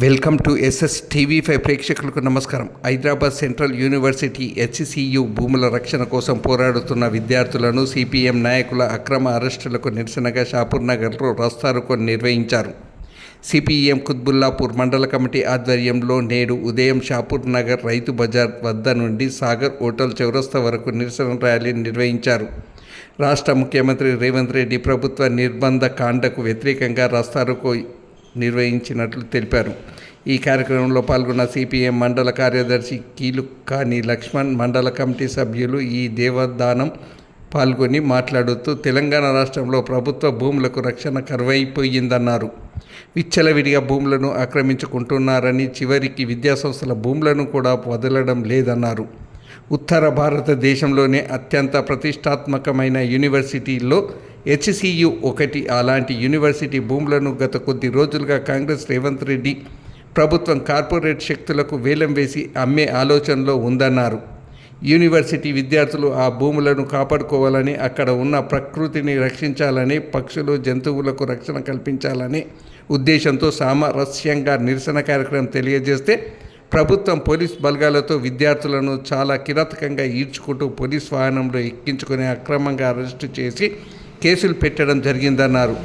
Welcome to SS TV five ప్రేక్షకులకు నమస్కారం. Hyderabad central university HCU భూముల రక్షణ కోసం పోరాడుతున్న విద్యార్థులను సిపిఎం నాయకుల అక్రమ అరెస్టులకు నిరసనగా షాపూర్ నగర్లో రస్తారోకో నిర్వహించారు. సిపిఎం కుత్బుల్లాపూర్ మండల కమిటీ ఆధ్వర్యంలో నేడు ఉదయం షాపూర్ నగర్ రైతు బజార్ వద్ద నుండి సాగర్ హోటల్ చౌరస్తా వరకు నిరసన ర్యాలీ నిర్వహించారు. రాష్ట్ర ముఖ్యమంత్రి రేవంత్ రెడ్డి ప్రభుత్వ నిర్బంధ కాండకు వ్యతిరేకంగా రస్తారోకో నిర్వహించినట్లు తెలిపారు. ఈ కార్యక్రమంలో పాల్గొన్న సిపిఎం మండల కార్యదర్శి కీలుకాని లక్ష్మణ్ మండల కమిటీ సభ్యులు ఈ దేవదానం పాల్గొని మాట్లాడుతూ తెలంగాణ రాష్ట్రంలో ప్రభుత్వ భూములకు రక్షణ కరువైపోయిందన్నారు. విచ్చలవిడిగా భూములను ఆక్రమించుకుంటున్నారని చివరికి విద్యాసంస్థల భూములను కూడా వదలడం లేదన్నారు. ఉత్తర భారతదేశంలోనే అత్యంత ప్రతిష్టాత్మకమైన యూనివర్సిటీల్లో హెచ్సియు ఒకటి అలాంటి యూనివర్సిటీ భూములను గత కొద్ది రోజులుగా కాంగ్రెస్ రేవంత్ రెడ్డి ప్రభుత్వం కార్పొరేట్ శక్తులకు వేలం వేసి అమ్మే ఆలోచనలో ఉందన్నారు. యూనివర్సిటీ విద్యార్థులు ఆ భూములను కాపాడుకోవాలని అక్కడ ఉన్న ప్రకృతిని రక్షించాలని పక్షులు జంతువులకు రక్షణ కల్పించాలని ఉద్దేశంతో సామరస్యంగా నిరసన కార్యక్రమం తెలియజేస్తే ప్రభుత్వం పోలీస్ బలగాలతో విద్యార్థులను చాలా కిరాతకంగా ఈడ్చుకుంటూ పోలీస్ వాహనంలో ఎక్కించుకొని అక్రమంగా అరెస్టు చేసి కేసులు పెట్టడం జరిగిందన్నారు.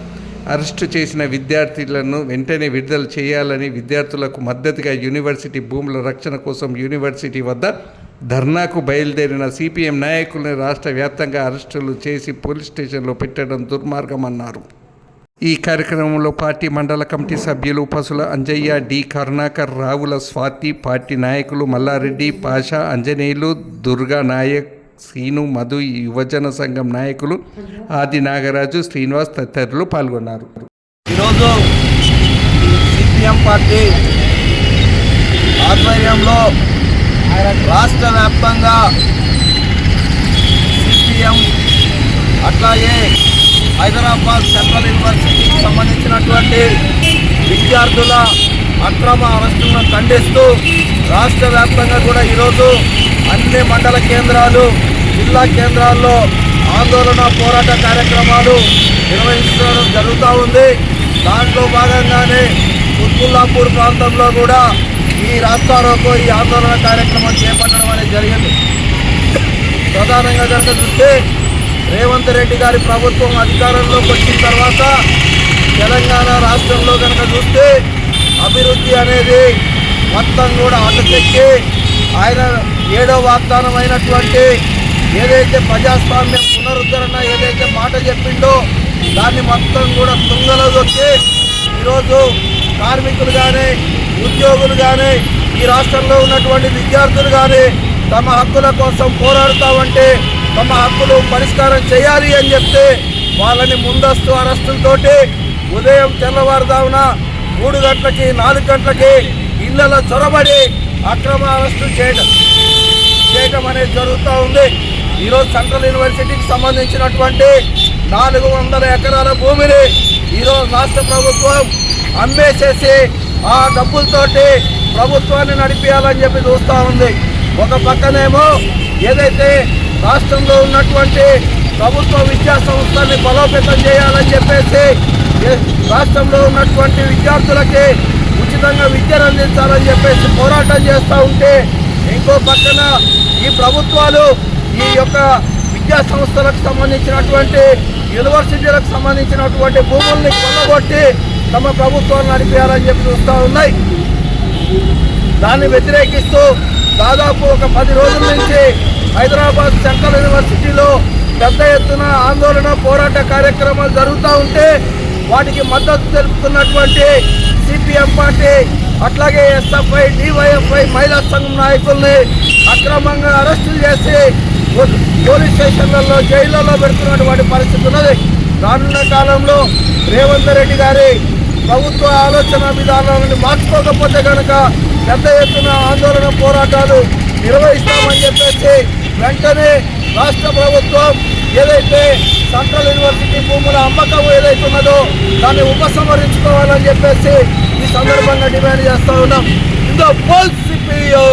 అరెస్టు చేసిన విద్యార్థులను వెంటనే విడుదల చేయాలని విద్యార్థులకు మద్దతుగా యూనివర్సిటీ భూముల రక్షణ కోసం యూనివర్సిటీ వద్ద ధర్నాకు బయలుదేరిన సిపిఎం నాయకులను రాష్ట్ర వ్యాప్తంగా అరెస్టులు చేసి పోలీస్ స్టేషన్లో పెట్టడం దుర్మార్గమన్నారు. ఈ కార్యక్రమంలో పార్టీ మండల కమిటీ సభ్యులు పసుల అంజయ్య డి. కరుణాకర్ రావుల స్వాతి పార్టీ నాయకులు మల్లారెడ్డి పాషా అంజనేయులు దుర్గా నాయక్ శ్రీను మధు యువజన సంఘం నాయకులు ఆది నాగరాజు శ్రీనివాస్ తదితరులు పాల్గొన్నారు. ఈరోజు సిపిఎం పార్టీ ఆధ్వర్యంలో రాష్ట్ర వ్యాప్తంగా సిపిఎం అట్లాగే హైదరాబాద్ సెంట్రల్ యూనివర్సిటీకి సంబంధించినటువంటి విద్యార్థుల అక్రమ అరెస్టులను ఖండిస్తూ రాష్ట్ర వ్యాప్తంగా కూడా ఈరోజు అన్ని మండల కేంద్రాలు జిల్లా కేంద్రాల్లో ఆందోళన పోరాట కార్యక్రమాలు నిర్వహించడం జరుగుతూ ఉంది. దాంట్లో భాగంగానే కుత్బుల్లాపూర్ ప్రాంతంలో కూడా ఈ రాష్ట్రాలకు ఈ ఆందోళన కార్యక్రమం చేపట్టడం అనేది జరిగింది. ప్రధానంగా కనుక చూస్తే రేవంత్ రెడ్డి గారి ప్రభుత్వం అధికారంలోకి వచ్చిన తర్వాత తెలంగాణ రాష్ట్రంలో కనుక చూస్తే అభివృద్ధి అనేది మొత్తం కూడా అటకెక్కి ఆయన ఏడో వాగ్దానం అయినటువంటి ఏదైతే ప్రజాస్వామ్యం పునరుద్ధరణ ఏదైతే మాట చెప్పిండో దాన్ని మొత్తం కూడా తుంగలో దొక్కి ఈరోజు కార్మికులు కానీ ఉద్యోగులు కానీ ఈ రాష్ట్రంలో ఉన్నటువంటి విద్యార్థులు కానీ తమ హక్కుల కోసం పోరాడుతామంటే తమ హక్కులు పరిష్కారం చేయాలి అని చెప్తే వాళ్ళని ముందస్తు అరెస్టులతోటి ఉదయం తెల్లవారుదామున మూడు గంటలకి నాలుగు గంటలకి ఇళ్ళలో చొరబడి అక్రమ అరెస్టు చేయడం చేయటం అనేది జరుగుతూ ఉంది. ఈరోజు సెంట్రల్ యూనివర్సిటీకి సంబంధించినటువంటి నాలుగు వందల ఎకరాల భూమిని ఈరోజు రాష్ట్ర ప్రభుత్వం అమ్మేసేసి ఆ డబ్బులతోటి ప్రభుత్వాన్ని నడిపించాలని చెప్పి చూస్తూ ఉంది. ఒక పక్కనేమో ఏదైతే రాష్ట్రంలో ఉన్నటువంటి ప్రభుత్వ విద్యా సంస్థల్ని బలోపేతం చేయాలని చెప్పేసి రాష్ట్రంలో ఉన్నటువంటి విద్యార్థులకి ఉచితంగా విద్యను అందించాలని చెప్పేసి పోరాటం చేస్తూ ఉంటే ఇంకో పక్కన ఈ ప్రభుత్వాలు ఈ యొక్క విద్యా సంస్థలకు సంబంధించినటువంటి యూనివర్సిటీలకు సంబంధించినటువంటి భూముల్ని కొనగొట్టి తమ ప్రభుత్వాన్ని నడిపేయాలని చెప్పి చూస్తూ ఉన్నాయి. దాన్ని వ్యతిరేకిస్తూ దాదాపు ఒక పది రోజుల నుంచి హైదరాబాద్ సెంట్రల్ యూనివర్సిటీలో పెద్ద ఎత్తున ఆందోళన పోరాట కార్యక్రమాలు జరుగుతూ ఉంటే వాటికి మద్దతు తెలుపుతున్నటువంటి సిపిఎం పార్టీ అట్లాగే ఎస్ఎఫ్ఐ డివైఎఫ్ఐ మహిళా సంఘం నాయకుల్ని అక్రమంగా అరెస్టులు చేసి పోలీస్ స్టేషన్లలో జైళ్ళలో పెడుతున్నటువంటి పరిస్థితి ఉన్నది. రానున్న కాలంలో రేవంత్ రెడ్డి గారి ప్రభుత్వ ఆలోచన విధానాలను మార్చుకోకపోతే కనుక పెద్ద ఎత్తున ఆందోళన పోరాటాలు నిర్వహిస్తామని చెప్పేసి వెంటనే రాష్ట్ర ప్రభుత్వం ఏదైతే సెంట్రల్ యూనివర్సిటీ భూముల అమ్మకం ఏదైతే ఉన్నదో దాన్ని ఉపసంహరించుకోవాలని చెప్పేసి ఈ సందర్భంగా డిమాండ్ చేస్తా ఉన్నాం. ఇందో పోల్ సిపియో